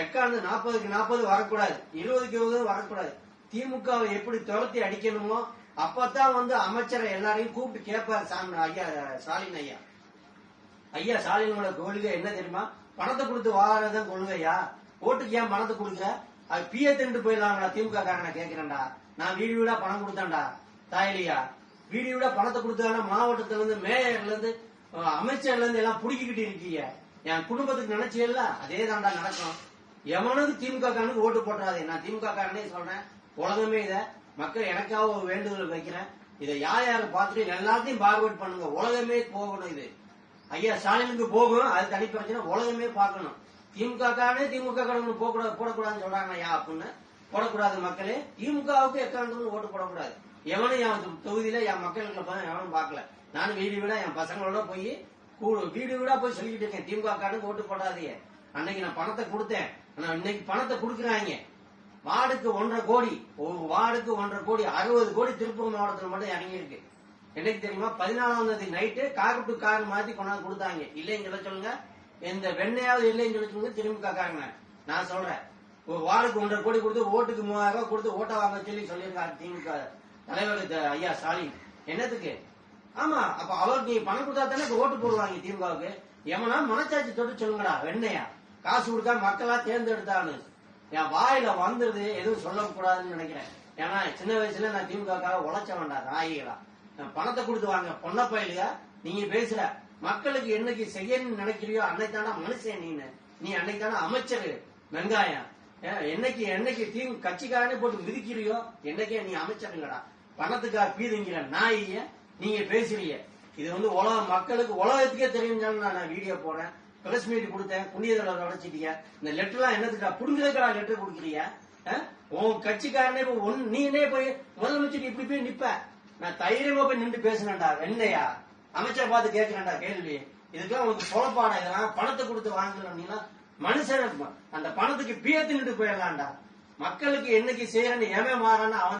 எக்காந்து நாற்பதுக்கு நாற்பது வரக்கூடாது. இருபதுக்கு இருபது வரக்கூடாது. திமுகவை எப்படி துரத்தி அடிக்கணுமோ அப்பதான் வந்து அமைச்சரை எல்லாரையும் கூப்பிட்டு கேட்பார் சாமி ஐயா ஸ்டாலின் ஐயா. ஐயா ஸ்டாலினோட கொள்கை என்ன தெரியுமா? பணத்தை கொடுத்து வாழறதுதான் கொள்கையா ஓட்டுக்கு ஏன் பணத்தை கொடுக்குற அது பிஏ திண்டு போயிடலாம்டா திமுக காரனை கேட்கிறேன்டா. நான் வீடு வீடா பணம் கொடுத்தேன்டா தாயலியா. வீடு வீடா பணத்தை கொடுத்தானா மாவட்டத்துல இருந்து மேயர்ல இருந்து அமைச்சர்ல இருந்து எல்லாம் புடிக்கிட்டு இருக்கீங்க. என் குடும்பத்துக்கு நினைச்சியல்ல அதே தாண்டா நடக்கும். எவனுக்கு திமுக காரனுக்கு ஓட்டு போட்டுறாதே? நான் திமுக காரனே சொல்றேன். உலகமே இத. மக்கள் எனக்காக ஒரு வேண்டுதல் வைக்கிறேன். இதை யார் யார் பார்த்துட்டு எல்லாத்தையும் பார்வேட் பண்ணுங்க. உலகமே போகணும் இது. ஐயா ஸ்டாலினுக்கு போகும். அது தனி பிரச்சனை. உலகமே பார்க்கணும். திமுக காரனே திமுக காரனுக்கு போகக்கூடாது போடக்கூடாதுன்னு சொல்றாங்க ஐயா அப்படின்னு போடக்கூடாது மக்களே. திமுகவுக்கு எக்காரணத்துக்கும் ஓட்டு போடக்கூடாது. எவனும் என் தொகுதியில என் மக்களுக்கு எவனும் பார்க்கல. நானும் வீடு வீடா என் பசங்களோட போய் வீடு வீடா போய் சொல்லிட்டு இருக்கேன். திமுக காரனுக்கு ஓட்டு போடாதீங்க. அன்னைக்கு நான் பணத்தை கொடுத்தேன். ஆனா இன்னைக்கு பணத்தை கொடுக்குறாங்க. வார்டுக்கு ஒன்றரை கோடி ஒரு வார்டுக்கு ஒன்றரை கோடி அறுபது கோடி திருப்பூர் மாவட்டத்தில் மட்டும் இறங்கியிருக்கு. என்னைக்கு தெரியுமா? பதினாலாம் தேதி நைட்டு கார் டு கார் மாத்தி கொண்டாந்து கொடுத்தாங்க. இல்லைன்னு சொல்ல சொல்லுங்க. இந்த வெண்ணையாவது இல்லைன்னு சொல்லி சொல்லுங்க திமுக காரங்க. நான் சொல்றேன். ஒரு வார்டுக்கு ஒன்றரை கோடி கொடுத்து ஓட்டுக்கு மூவாயிரம் ரூபாய் கொடுத்து ஓட்ட வாங்க சொல்லி சொல்லியிருக்காரு திமுக தலைவர் ஐயா ஸ்டாலின். என்னத்துக்கு? ஆமா அப்ப அவருக்கு நீ பணம் கொடுத்தா தானே ஓட்டு போடுவாங்க திமுகவுக்கு? எவனா மனச்சாட்சி தொட்டு சொல்லுங்கடா வெண்ணையா? காசு கொடுத்தா மக்களா தேர்ந்தெடுத்தான்னு. என் வாயில வந்துருது எதுவும் சொல்லக்கூடாதுன்னு நினைக்கிறேன். ஏன்னா சின்ன வயசுல நான் திமுகக்காக உழைச்ச வேண்டாம் ராயிகளா பணத்தை கொடுத்து வாங்க பொண்ண பயிலுக நீங்க பேசுற. மக்களுக்கு என்னைக்கு செய்யணும்னு நினைக்கிறியோ அன்னைக்கு தானே மனுஷன் நீனு. நீ அன்னைக்கு தானே அமைச்சர் வெங்காயம். என்னைக்கு என்னைக்கு தீம் கட்சிக்காரனே போட்டு மிதிக்கிறியோ என்னைக்கே நீ அமைச்சருங்கடா. பணத்துக்காக பீதுங்கிற நாய நீங்க பேசுறீங்க இது வந்து உலக மக்களுக்கு உலகத்துக்கே தெரியும் நான் வீடியோ போறேன் பிரஸ் மீட் கொடுத்தேன் புண்ணியதோட அடைச்சிட்டீங்க. இந்த லெட்டர்லாம் என்னதுக்கா புடுங்கிறதுக்கா லெட்டர் கொடுக்குறீங்க? உன் கட்சிக்காரனே ஒன் நீனே போய் முதலமைச்சர் இப்படி போய் நிப்ப. நான் தைரியமா போய் நின்று பேசினேன்டா வெண்ணையா? அமைச்சர் பார்த்து கேட்கிறேன்டா கேள்வி. இதுக்கெல்லாம் உனக்கு பொழப்பாடா இதெல்லாம்? பணத்தை கொடுத்து வாங்கலாம் மனுஷன். அந்த பணத்துக்கு பியத்து நின்று போயிடலாம்டா. மக்களுக்கு என்னைக்கு செய்யறன்னு எவன் மாறான்னு அவன்